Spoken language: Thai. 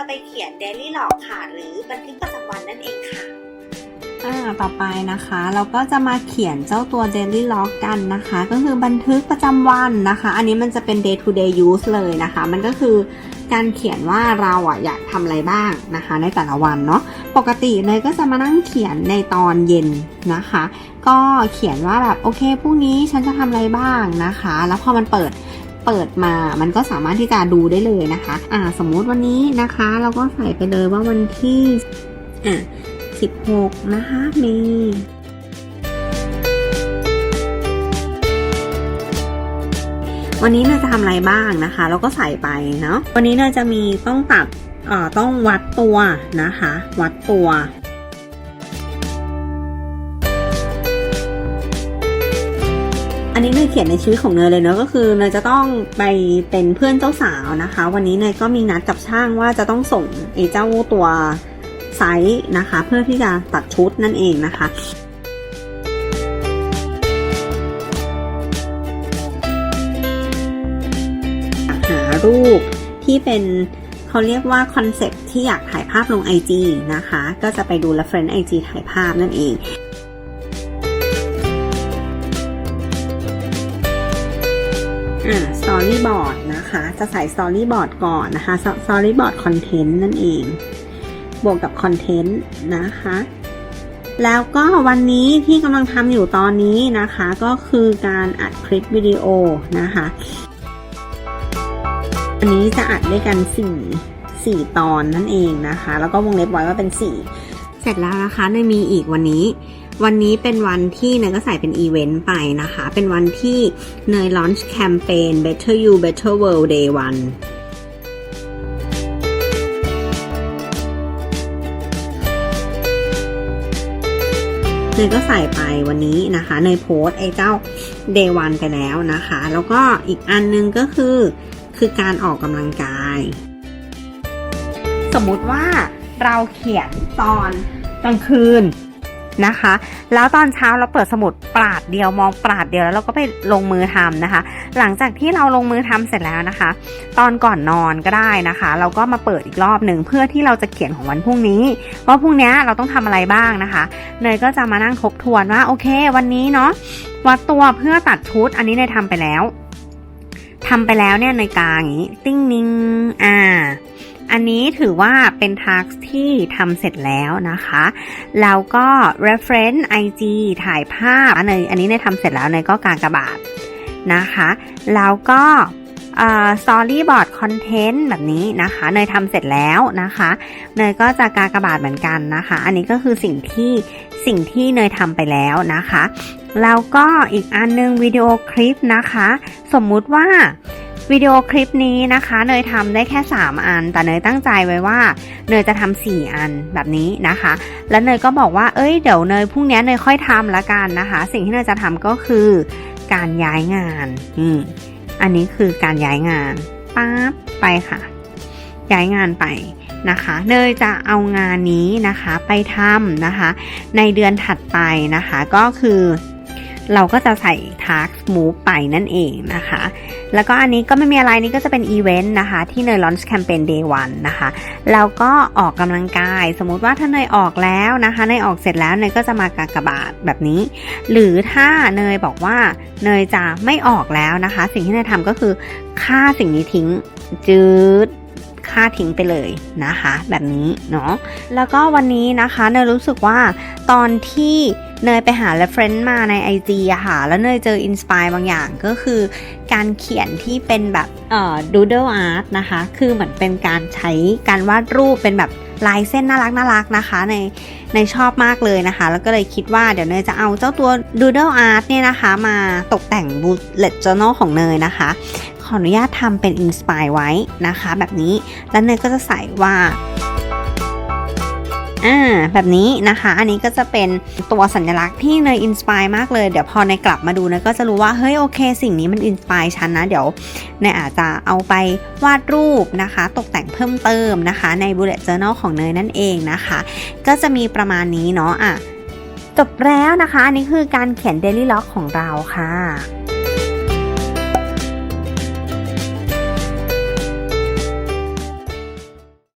จะไปเขียน daily log ค่ะ หรือบันทึกประจำวันนั่นเองค่ะ อ่า ต่อไปนะคะ เราก็จะมาเขียนเจ้าตัว daily log กันนะคะ ก็คือบันทึกประจำวันนะคะ อันนี้มันจะเป็น day to day use เลยนะคะ มันก็คือการเขียนว่าเราอะอยากทำอะไรบ้างนะคะ ในแต่ละวันเนาะปกติเลยก็จะมานั่งเขียนในตอนเย็นนะคะ ก็เขียนว่าแบบโอเคพรุ่งนี้ฉันจะทำอะไรบ้างนะคะ แล้วพอมันเปิด เปิดมา มันก็สามารถที่จะดูได้เลยนะคะ อ่า สมมุติวันนี้นะคะ เราก็ใส่ไปเลยว่าวันที่อ่า16 นะคะเมษวันนี้เนยจะทำอะไรบ้างนะคะ เราก็ใส่ไปเนาะ วันนี้เนยจะมีต้องตัดอ่อต้องวัดตัวนะคะ วัดตัว นนี้เนยเขียนในชีวิตของเนยเลยเนอะก็คือเนยจะต้องไปเป็นเพื่อนเจ้าสาวนะคะ วันนี้เนยก็มีนัดกับช่างว่าจะต้องส่งไอ้เจ้าตัวไซส์นะคะ เพื่อที่จะตัดชุดนั่นเองนะคะหารูปที่เป็นเขาเรียกว่าคอนเซปที่อยากถ่ายภาพลง IG นะคะ ก็จะไปดู reference IG ถ่ายภาพนั่นเอง อ่า storyboard นะคะ จะใส่ storyboard ก่อนนะคะ storyboard content นั่นเอง บวกกับ content นะคะ แล้วก็วันนี้ที่กำลังทำอยู่ตอนนี้นะคะ ก็คือการอัดคลิปวิดีโอนะคะอันนี้จะอัดด้วยกัน 4 4 ตอนนั่นเองนะคะ แล้วก็วงเล็บไว้ว่าเป็น 4 เสร็จแล้วนะคะเนมีอีกวันนี้ วันนี้เป็นวันที่เนยก็ใส่เป็นอีเวนต์ไปนะคะ เป็นวันที่เนย launch แคมเปญ Better You Better World Day 1เนยก็ใส่ไปวันนี้นะคะเนยโพสไอ้เจ้า day one ไปแล้วนะคะ แล้วก็อีกอันนึงก็คือ คือการออกกำลังกาย สมมุติว่าเราเขียนตอนกลางคืน นะคะ แล้วตอนเช้าเราเปิดสมุดปราดเดียวมองปราดเดียวแล้วเราก็ไปลงมือทำนะคะ หลังจากที่เราลงมือทำเสร็จแล้วนะคะ ตอนก่อนนอนก็ได้นะคะ เราก็มาเปิดอีกรอบหนึ่งเพื่อที่เราจะเขียนของวันพรุ่งนี้ว่าพรุ่งนี้เราต้องทำอะไรบ้างนะคะเนยก็จะมานั่งทบทวนว่าโอเค วันนี้เนาะวัดตัวเพื่อตัดชุดอันนี้เนยทำไปแล้วทำไปแล้วเนี่ยในกลางอย่างนี้ ติ้งนิงอ่า อันนี้ถือว่าเป็นทักที่ทำเสร็จแล้วนะคะ แล้วก็ reference IG ถ่ายภาพอันนี้อันนี้เนยทำเสร็จแล้วเนยก็กากระบาทนะคะ แล้วก็เอ่อ storyboard content แบบนี้นะคะเนยทำเสร็จแล้วนะคะเนยก็จะกากระบาทเหมือนกันนะคะ อันนี้ก็คือสิ่งที่สิ่งที่เนยทำไปแล้วนะคะ แล้วก็อีกอันนึงวิดีโอคลิปนะคะ สมมุติว่า วิดีโอคลิปนี้นะคะเนยทำได้แค่ 3 อัน แต่เนยตั้งใจไว้ว่าเนยจะทำ4อันแบบนี้นะคะ แล้วเนยก็บอกว่าเอ้ยเดี๋ยวเนยพรุ่งนี้เนยค่อยทำละกันนะคะ สิ่งที่เนยจะทำก็คือการย้ายงานนี่อันนี้คือการย้ายงานปั๊บไปค่ะ ย้ายงานไปนะคะ เนยจะเอางานนี้นะคะไปทำนะคะ ในเดือนถัดไปนะคะก็คือ เราก็จะใส่ task move ไปนั่นเองนะคะ แล้วก็อันนี้ก็ไม่มีอะไรนี่ก็จะเป็นอีเวนต์นะคะ ที่เนย launch campaign day 1นะคะแล้วก็ออกกำลังกาย สมมุติว่าถ้าเนยออกแล้วนะคะเนยออกเสร็จแล้วเนยก็จะมากากบาทแบบนี้ หรือถ้าเนยบอกว่าเนยจะไม่ออกแล้วนะคะ สิ่งที่เนยทำก็คือค่าสิ่งนี้ทิ้งจืดค่าทิ้งไปเลยนะคะ แบบนี้เนาะแล้วก็วันนี้นะคะเนยรู้สึกว่าตอนที่ เนยไปหา reference มาใน IG อะค่ะ แล้วเนยเจอ inspire บางอย่างก็คือการเขียนที่เป็นแบบเอ่อ doodle art นะคะ คือเหมือนเป็นการใช้การวาดรูปเป็นแบบลายเส้นน่ารักน่ารักนะคะในในชอบมากเลยนะคะ แล้วก็เลยคิดว่าเดี๋ยวเนยจะเอาเจ้าตัว doodle art เนี่ยนะคะ มาตกแต่ง bullet journal ของเนยนะคะ ขออนุญาตทำเป็น inspire ไว้นะคะ แบบนี้แล้วเนยก็จะใส่ว่า อ่าแบบนี้นะคะ อันนี้ก็จะเป็นตัวสัญลักษณ์ที่เนยอินสปายมากเลย เดี๋ยวพอในยกลับมาดูเนยก็จะรู้ว่าเฮ้ยโอเค สิ่งนี้มันอินสปายฉันนะ เดี๋ยวเนยอาจจะเอาไปวาดรูปนะคะ ตกแต่งเพิ่มเติมนะคะ ใน bullet journal ของเนยนั่นเองนะคะ ก็จะมีประมาณนี้เนาะอะจบแล้วนะคะ อันนี้คือการเขียน daily log ของเราค่ะ